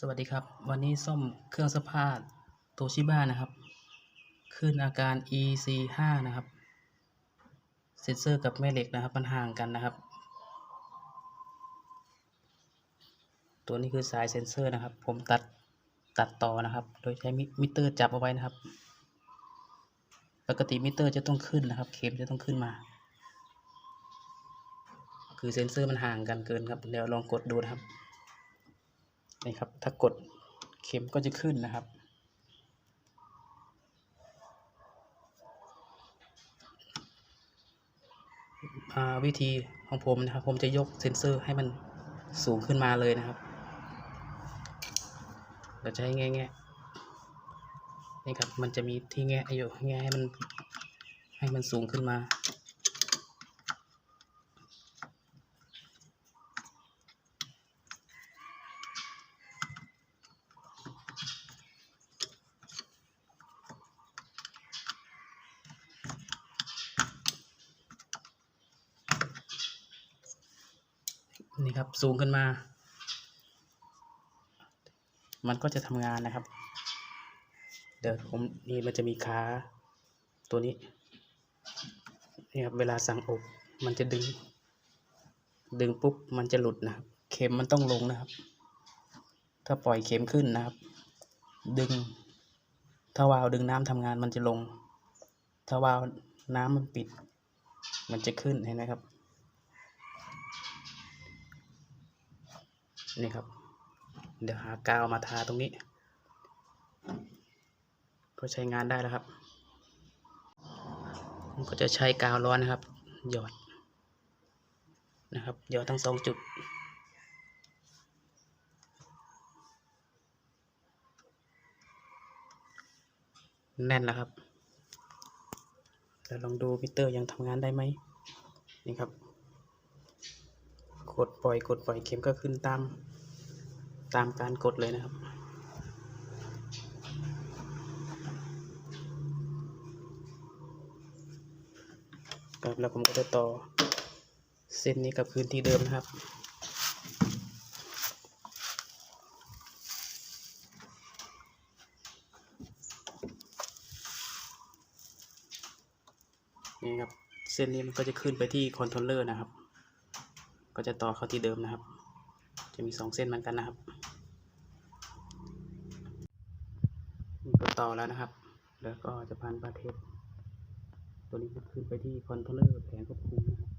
สวัสดีครับ วันนี้ซ่อมเครื่องซักผ้าโตชิบ้านะครับ ขึ้นอาการ EC 5นะครับ เซ็นเซอร์กับแม่เหล็กนะครับ มันห่างกันนะครับ ตัวนี้คือสายเซ็นเซอร์นะครับ ผมตัดตัดต่อนะครับ โดยใช้มิมเตอร์จับเอาไว้นะครับ ปกติมิเตอร์จะต้องขึ้นนะครับ เข็มจะต้องขึ้นมา คือเซ็นเซอร์มันห่างกันเกินครับ เดี๋ยวลองกดดูนะครับ นี่ครับ ถ้ากดเข็มก็จะขึ้นนะครับ วิธีของผมนะครับ ผมจะยกเซ็นเซอร์ให้มันสูงขึ้นมาเลยนะครับ เราจะให้แง่แง่นี่ครับ มันจะมีที่แง่อยู่แง่ให้มันให้มันสูงขึ้นมา นี่ครับสูงขึ้นมา มันก็จะทำงานนะครับ เดี๋ยวผมนี่มันจะมีขาตัวนี้นี่ครับเวลาสั่งอบมันจะดึง ดึงปุ๊บมันจะหลุดนะครับ เข็มมันต้องลงนะครับ ถ้าปล่อยเข็มขึ้นนะครับ ดึง ถ้าวาล์วดึงน้ำทำงานมันจะลง ถ้าวาล์วน้ำมันปิด มันจะขึ้นเห็นไหมครับ นี่ครับ เดี๋ยวหากาวมาทาตรงนี้ ก็ใช้งานได้แล้วครับก็จะใช้กาวร้อนนะครับ หยอดนะครับหยอดทั้งสองจุดแน่นแล้วครับแล้วลองดูมิเตอร์ยังทำงานได้ไหมนี่ครับ กดปล่อยกดปล่อยเข็มก็ขึ้นตาม ตามการกดเลยนะครับ ครับแล้วผมก็จะต่อเส้นนี้กับพื้นที่เดิมนะครับนี่ครับ เส้นนี้มันก็จะขึ้นไปที่คอนโทรลเลอร์นะครับ ก็จะต่อเข้าที่เดิมนะครับ จะมีสองเส้นเหมือนกันนะครับก็ต่อแล้วนะครับ แล้วก็จะพันประเทศตัวนี้จะขึ้นไปที่คอนโทรลเลอร์แผงควบคุมนะครับ